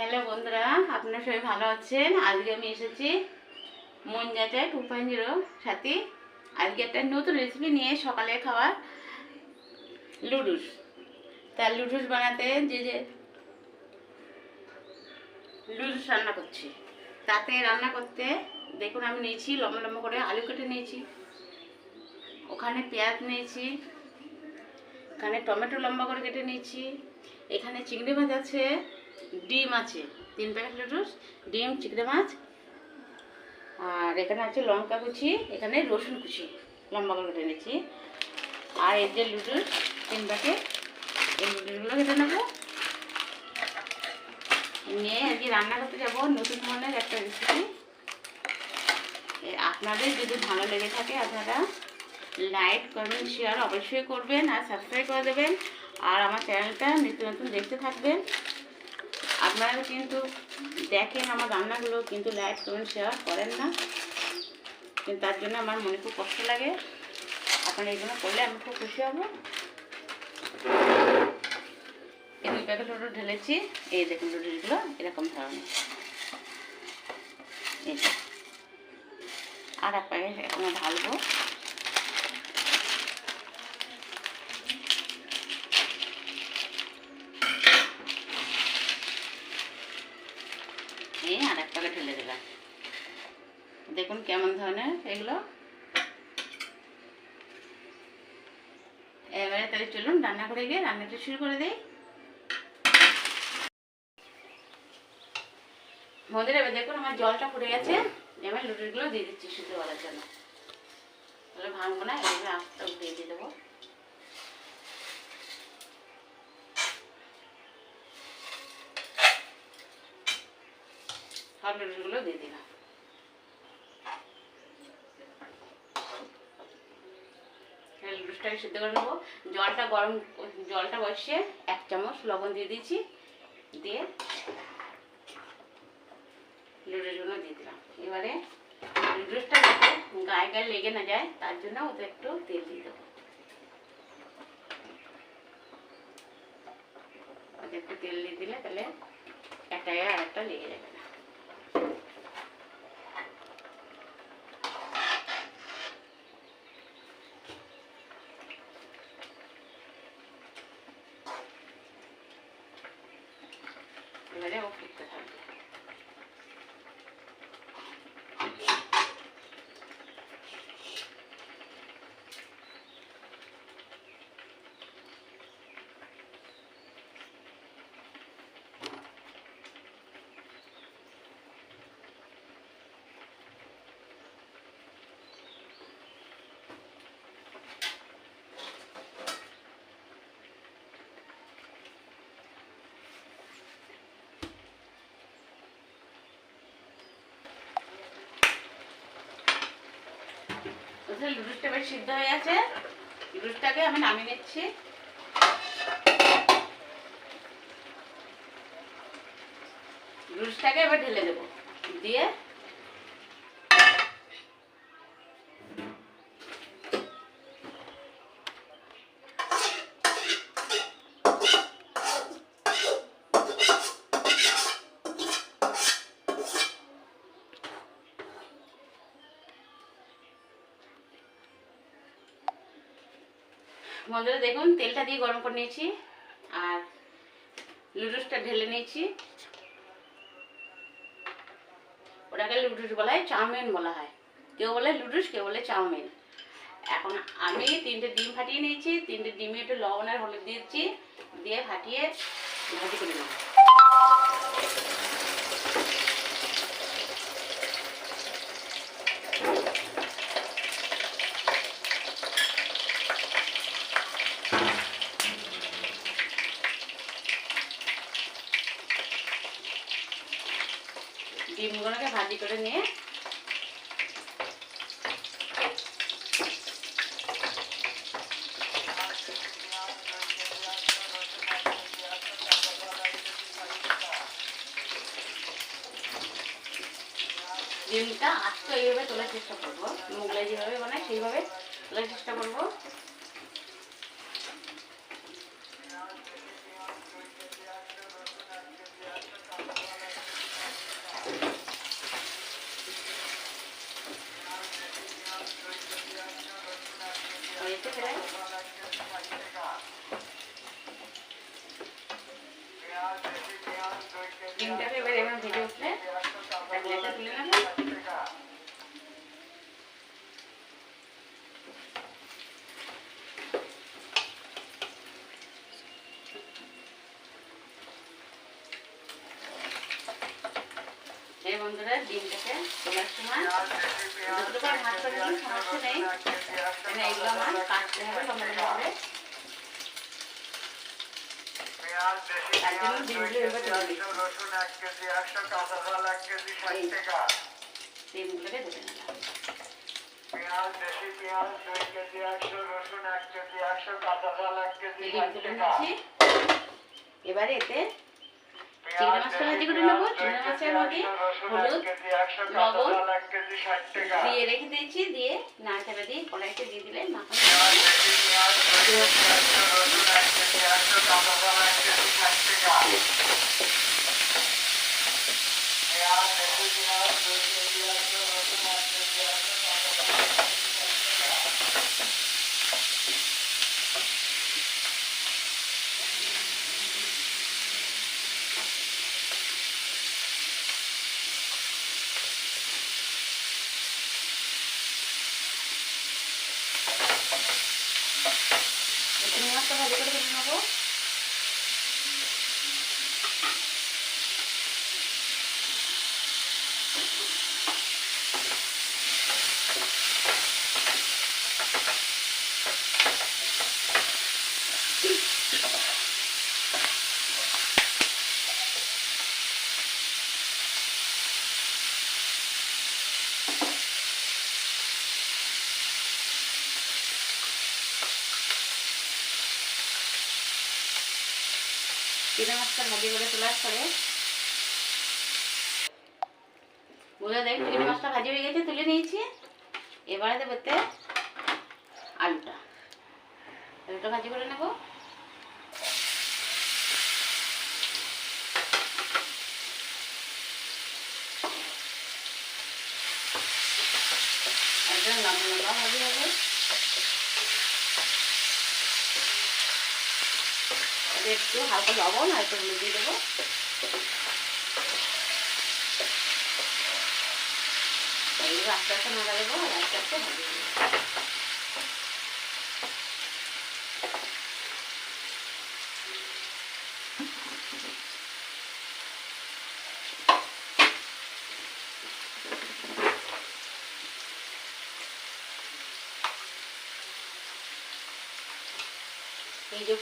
Hello বন্ধুরা, আপনারা সবাই ভালো আছেন? আজকে আমি এসেছি মন যাতে টু পয়েন্ট জিরো সাথে। আজকে একটা নতুন রেসিপি নিয়ে সকালে খাওয়ার লুডুস। তার লুডুস বানাতে যে যে লুডুস রান্না করছি, তাতে রান্না করতে দেখুন আমি নিয়েছি লম্বা লম্বা করে আলু কেটে নিয়েছি, ওখানে পেঁয়াজ নিয়েছি এখানে টমেটো লম্বা করে কেটে নিয়েছি, এখানে চিংড়ি মাছ আছে ডিম আছে, তিন প্যাকেট লুডুস ডিম, চিংড়ি মাছ, আর এখানে আছে লঙ্কা কুচি, এখানে রসুন কুচি, লম্বা করে কেটে নিয়েছি আর এর যে লুডুস তিন প্যাকেট, এই লুডুসগুলো কেটে নেব। নিয়ে আর কি রান্না করতে যাব, নতুন ধরনের একটা রেসিপি আপনাদের যদি ভালো লেগে থাকে আপনারা লাইক কমেন্ট শেয়ার অবশ্যই করবেন আর সাবস্ক্রাইব করে দেবেন। আর আমার চ্যানেলটা নিত্য নতুন দেখতে থাকবেন। আপনারা কিন্তু দেখেন আমার রান্নাগুলো, কিন্তু লাইক কমেন্ট শেয়ার করেন না। কিন্তু তার জন্য আমার মনে খুব কষ্ট লাগে। আপনারা এগুলো করলে আমি খুব খুশি হব। এই দুই প্যাকেট লুডো ঢেলেছি। এই দেখুন লুডুগুলো এরকম ধরনের। এই আর এক প্যাকেট এখনও ঢালবো এই আর এক প্যাকেট ঢেলে দিলাম দেখুন কেমন ধরনের এগুলো। এবারে তাহলে চলুন রান্না করে গিয়ে রান্নাটা শুরু করে দিই। মন্দির এবার দেখুন আমার জলটা ফুটে গেছে। এবার লুটিগুলো দিয়ে দিচ্ছি শুধু বলার জন্য। তাহলে ভাঙবো না এভাবে আস্তে দিয়ে দিয়ে দেবো। সব লুটিগুলো দিয়ে দিলাম। লুডুসটাকে সিদ্ধ করে নেব। জলটা গরম, জলটা বসিয়ে এক চামচ লবণ দিয়ে দিয়েছি। দিয়ে লুডুসগুলো দিয়ে দিলাম। এবারে লুডুসটা যাতে গায়ে গায়ে লেগে না যায়, তার জন্য ওতে একটু তেল দিয়ে দেবো। একটু তেল দিয়ে দিলে তাহলে একটা আর একটা লেগে যাবে না এবারে ও ফুটতে থাকবে বুঝলে লুডুসটা বেশ সিদ্ধ হয়ে আছে লুডুসটাকে আমি নামিয়ে নিচ্ছি। লুডুসটাকে এবার ঢেলে দেবো। দিয়ে বন্ধুরা দেখুন, তেলটা দিয়ে গরম করে নিয়েছি আর লুডুসটা ঢেলে নিয়েছি। ওটাকে লুডুস বলা হয়, চাউমিন বলা হয়। কেউ বলে লুডুস, কেউ বলে চাউমিন। এখন আমি তিনটে ডিম ফাটিয়ে নিয়েছি, তিনটে ডিমে একটু লবণ আর হলুদ দিয়েছি, দিয়ে ফাটিয়ে ভাজি করে নেব। করে নিয়ে। ডিমটা আস্ত এইভাবে তোলার চেষ্টা করব। মোগলাই যেভাবে বানায় সেইভাবে তোলার চেষ্টা করব ডিমটাকে এবার এবার ভেজে উঠলে একটা প্লেটে তুলে নেব এই বন্ধুরা, ডিমটাকে তোলার সময় যতটুকু দিন সমস্যা নেই। মানে এগুলো আমার কাটতে হবে এবারে এতে পেঁয়াজ মাছটা ভাজি করে নেব। চিংড়ি মাছের মধ্যে হলুদ, লবণ দিয়ে রেখে দিয়েছি দিয়ে নাড়াচাড়া দিয়ে কড়াইতে দিয়ে দিলে মাখন পেঁয়াজ দুই কেজি একশো রসুন এক কেজি একশো কাঁচা ঝাল এক কেজি ষাট টাকা পেঁয়াজ দেশি পেঁয়াজ দুই কেজি একশো রসুন এক কেজি একশো কাঁচা ঝাল এক কেজি ষাট টাকা মাছটা করে তুলে নেব। চিংড়ি মাছটা ভাজি করে তোলার পরে বুঝে দেখ, চিংড়ি মাছটা ভাজি হয়ে গেছে, তুলে নিয়েছি। এবারে দেবো এতে আলুটা। আলুটা ভাজি করে নেব। লম্বা লম্বা ভাজি হবে। এতে একটু হালকা লবণ আর একটু হলুদ দিয়ে দেবো। আস্তে আস্তে নাড়া দেবো আর আস্তে আস্তে ভাজি দেবো।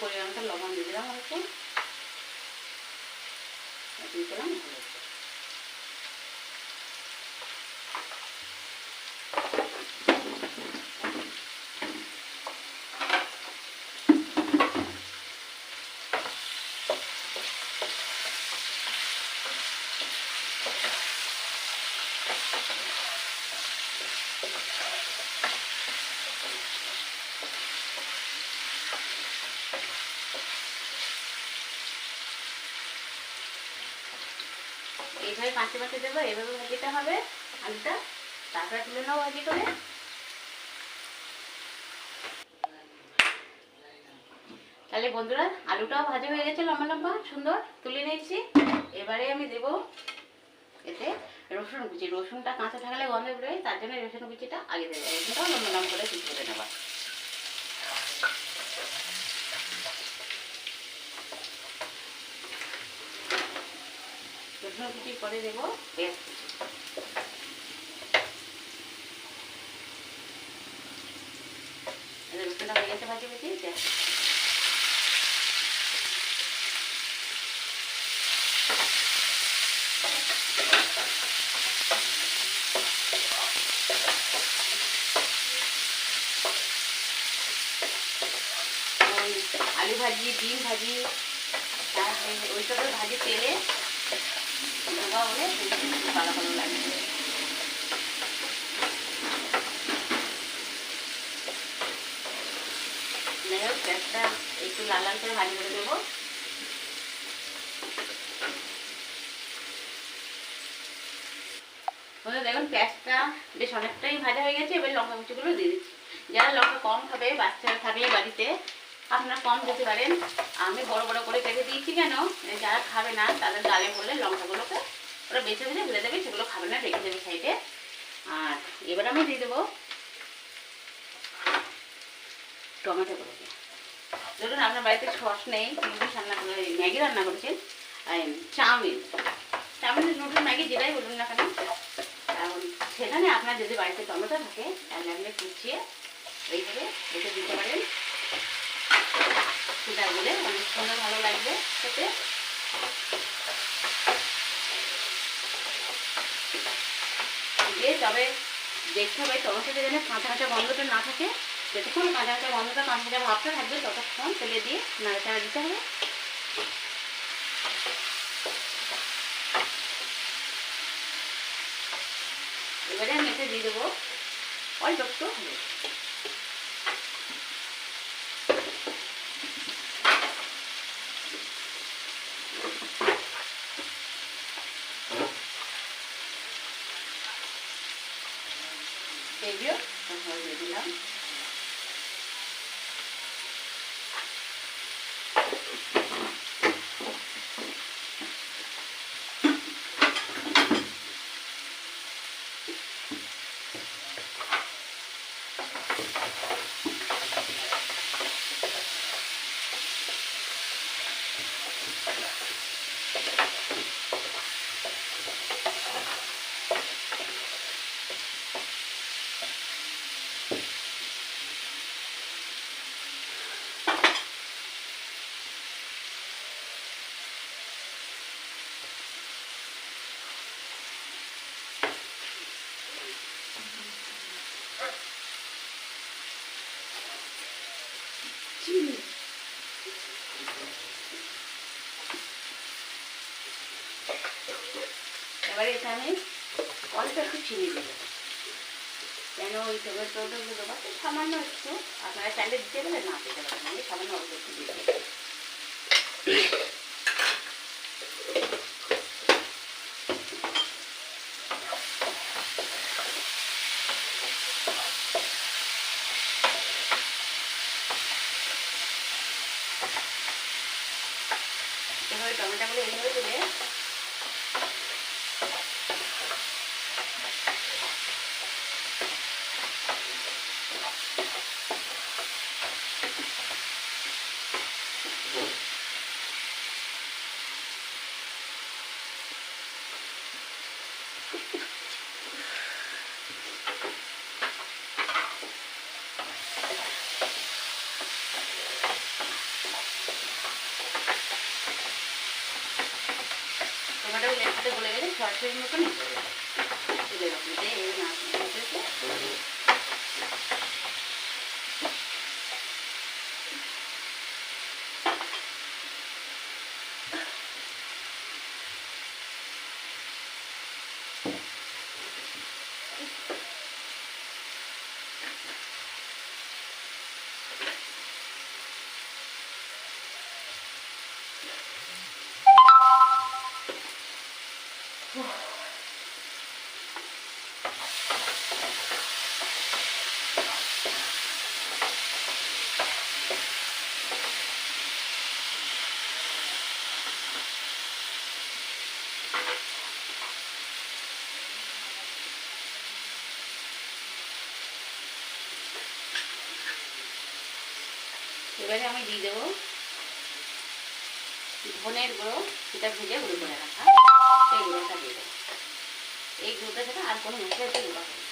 পরিমাণটা লবণ দিয়ে দিলাম অল্প আর দিয়ে দিলাম হলুদ এইভাবে পাঁচে পাঁচে দেবো এইভাবে ভাজিটা হবে। আলুটা তারপরে তুলে নাও ভাজি করে। তাহলে বন্ধুরা, আলুটাও ভাজা হয়ে গেছে লম্বা লম্বা, সুন্দর, তুলে নিয়েছি। এবারে আমি দেব এতে রসুন কুচি। রসুনটা কাঁচা থাকলে গন্ধ বেরোয়, তার জন্য রসুন কুচিটা আগে দেবো। রসুনটাও লম্বা লম্বা করে কুচি করে নেবা। রসুন কুচি পরে দেবো পেঁয়াজ কুচি গেছে ভাজি ভাজি ওই আলু ভাজি, ডিম ভাজি, তারপরে ওইসবের ভাজি তেলে পেঁয়াজটা দেখুন পেঁয়াজটা বেশ অনেকটাই ভাজা হয়ে গেছে, এবার লঙ্কা কুচিগুলো দিয়ে দিচ্ছি। যারা লঙ্কা কম খাবে, বাচ্চারা থাকলে বাড়িতে আপনারা কম দিতে পারেন। আমি বড় বড় করে কেটে দিয়েছি কেন? যারা খাবে না, তাদের ডালে করলে লঙ্কাগুলোকে ওরা বেছে বেছে ফেলে দেবে, সেগুলো খাবে না রেখে দেবে সাইডে। আর এবার আমি দিয়ে দেবো টমেটোগুলোকে। ধরুন আপনার বাড়িতে সস নেই নুডলস রান্না করে ম্যাগি রান্না করেছেন চাউমিন। চাউমিন নুডলস ম্যাগি, যেটাই বলুন না কেন সেখানে আপনার যদি বাড়িতে টমেটো থাকে, তাহলে আপনি কুচিয়ে এইভাবে রেখে দিতে পারেন। সেটা বলে অনেক সুন্দর ভালো লাগবে খেতে? তবে দেখতে হবে টমেটোতে যেন কাঁচা কাঁচা গন্ধটা না থাকে। যতক্ষণ কাঁচা কাঁচা গন্ধটা কাঁচা কাঁচা ভাবটা থাকবে, ততক্ষণ তেলে দিয়ে নাড়াচাড়া দিতে হবে। এবারে আমি এতে দিয়ে দেবো। অল্প একটু তেজও তারপর দিয়ে দিলাম এবারে এটা আমি অল্প একটু চিনি দেবো। কেন ওই টমেটোটা দেবো সামান্য একটু, আপনারা চাইলে দিতে পারেন, না দিতে পারেন, আমি সামান্য অল্প একটু দিয়ে দেবো এভাবে টমেটোগুলো টমেটোগুলো একসাথে গলে গেলে সরাসরি মতন তুলে রাখুন এই মাছ এবারে আমি দিয়ে দেবো ধনের গুঁড়ো সেটা ভেজে গুঁড়ো করে রাখা। সেই গুঁড়োটা দিয়ে দেবো। এই গুঁড়োটা ছাড়া আর কোনো মশলা দিয়ে গুঁড়ো হবে না।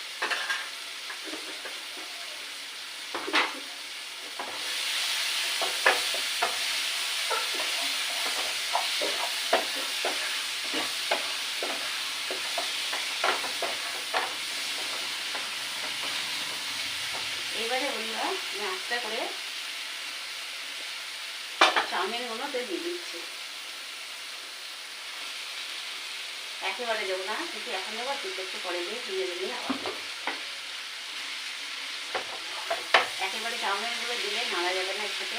এবারে বন্ধুরা আমি আস্তে করে চাউমিনগুলো তো দিয়ে দিচ্ছি একেবারে দেবো না, কিন্তু এখন দেবো কিন্তু একটু পরে দিয়ে ধুয়ে দিলে আবার। একেবারে চাউমিনগুলো দিলে নাড়া যাবে না এর সাথে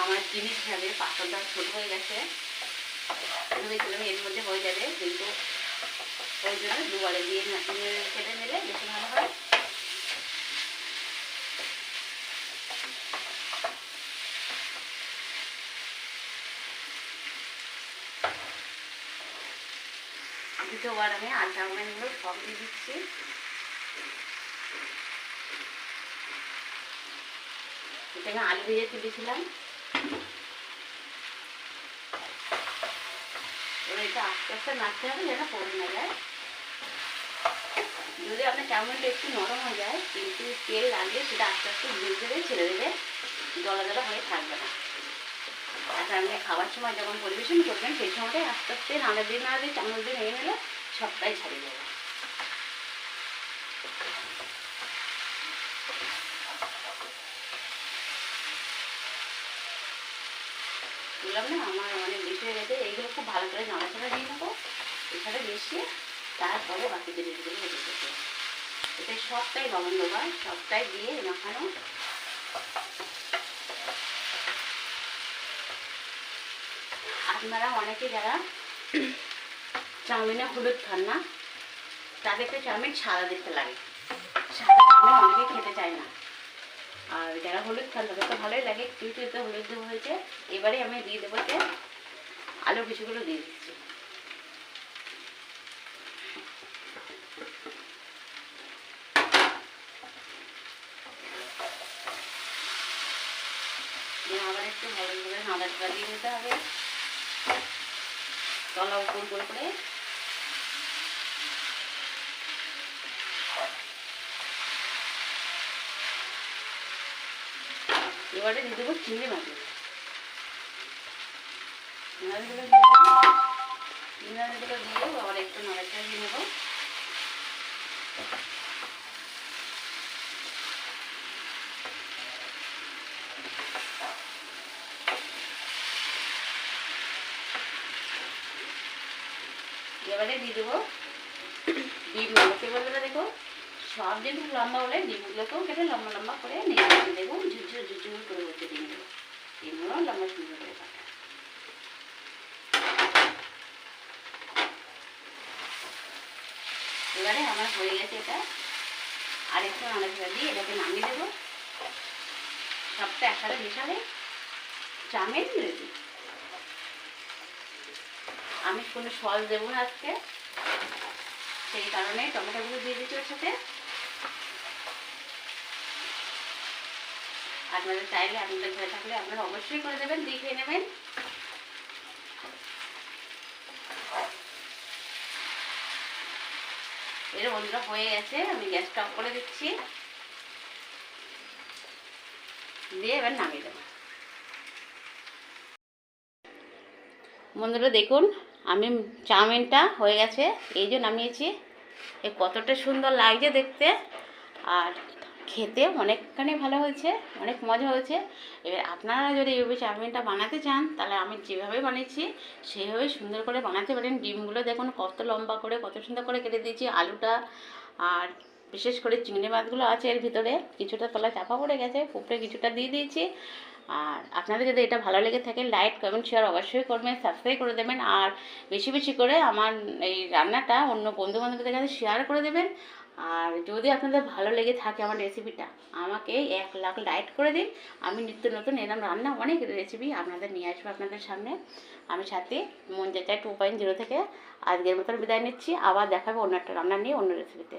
আমার জিনিস হিসাবে পাথরটা ছোট হয়ে গেছে। ভেবেছিলাম এর মধ্যে হয়ে যাবে, কিন্তু ওই জন্য দুবারে দিয়ে দিয়ে কেটে নিলে বেশি ভালো হয়। দ্বিতীয়বার আমি আর চাউমিনগুলো সব দিয়ে দিচ্ছি। এখানে আলু ভেজে তুলেছিলাম। এটা আস্তে আস্তে নাড়তে হবে যেন পড়ে না যায়। যদি আপনার চাউমিনটা একটু নরম হয়ে যায়, কিন্তু তেল লাগলে সেটা আস্তে আস্তে ভেজে দেবে, ছেড়ে দেবে জলা জলা হয়ে থাকবে না। আপনি খাবার সময় যখন পরিবেশন করবেন, সেই সময়টাই আস্তে আস্তে নাড়া দিয়ে নাড়া দিয়ে চামচ দিয়ে নেড়ে নিলে সবটাই ছাড়িয়ে যাবে। বললাম না, আমার অনেক বেশি হয়ে গেছে, এইগুলো খুব ভালো করে নাড়াচাড়া দিয়ে নেব এখানে মিশিয়ে তারপরে বাকি জিনিসগুলো রেখে দেবো। এতে সবটাই লবণ দেওয়া সবটাই দিয়ে মাখানো। আপনারা অনেকে যারা চাউমিনে হলুদ খান না তাদেরকে চাউমিন সাদা দেখতে লাগে। অনেকে খেতে চায় না। আর যারা হলুদ খান, তাদের তো ভালোই লাগে। এতে হলুদ দেবো হয়েছে। এবারে আমি দিয়ে দেবো এতে আলু কিছুগুলো দিয়ে দিচ্ছি। আবার একটু ভালো করে নাড়াচাড়া দিয়ে দিতে হবে। তলা গোল করে করে। এবারে দিয়ে দেবো চিংড়ি মাটি মাছগুলো দিয়ে মাছগুলো দিয়ে আবার একটু নাড়াচাড়া নেব। এবারে দিয়ে দেবো ডিম বলবে দেখো। সব যেটুকু লম্বা হলে ডিমগুলোকেও কেটে লম্বা লম্বা করে নিয়ে দেবো, ঝুরঝুর ঝুরঝুর করে হচ্ছে ডিমগুলো। ডিমগুলো লম্বা সুন্দর করে এবারে আমার হয়ে গেছে এটা। আর একটু নাড়াচাড়া দিয়ে এটাকে নামিয়ে দেবো। সবটা একসাথে মেশালে চামেন রেডি আমি কোনো সস দেবো না আজকে। সেই কারণে টমেটোগুলো দিয়ে দিচ্ছি ওর সাথে। আপনাদের চাইলে আপনাদের ঘরে থাকলে আপনারা অবশ্যই করে দেবেন দিয়ে খেয়ে নেবেন এর বন্ধুরা, হয়ে গেছে। আমি গ্যাসটা অফ করে দিচ্ছি। দিয়ে এবার নামিয়ে দেবো। বন্ধুরা, দেখুন আমি চাউমিনটা হয়ে গেছে। এই যে নামিয়েছি। এ কতটা সুন্দর লাগছে দেখতে। আর খেতে অনেকখানি ভালো হয়েছে, অনেক মজা হয়েছে। এবার আপনারা যদি এইভাবে চাউমিনটা বানাতে চান, তাহলে আমি যেভাবে বানিয়েছি সেইভাবে সুন্দর করে বানাতে পারেন। ডিমগুলো দেখুন কত লম্বা করে, কত সুন্দর করে কেটে দিয়েছি আলুটা। আর বিশেষ করে চিংড়ি মাছগুলো আছে এর ভিতরে। কিছুটা তলা চাপা পড়ে গেছে উপরে কিছুটা দিয়ে দিয়েছি। আর আপনাদের যদি এটা ভালো লেগে থাকে লাইক কমেন্ট শেয়ার অবশ্যই করবেন সাবস্ক্রাইব করে দেবেন, আর বেশি বেশি করে আমার এই রান্নাটা অন্য বন্ধু বান্ধবদের কাছে শেয়ার করে দেবেন। আর যদি আপনাদের ভালো লেগে থাকে আমার রেসিপিটা আমাকে এক লাখ লাইক করে দিন। আমি নিত্য নতুন এরম রান্না অনেক রেসিপি আপনাদের নিয়ে আসব আপনাদের সামনে। আমি সাথে মন যেটা টু পয়েন্ট জিরো থেকে আজকের মতন বিদায় নিচ্ছি। আবার দেখাবো অন্য একটা রান্না নিয়ে অন্য রেসিপিতে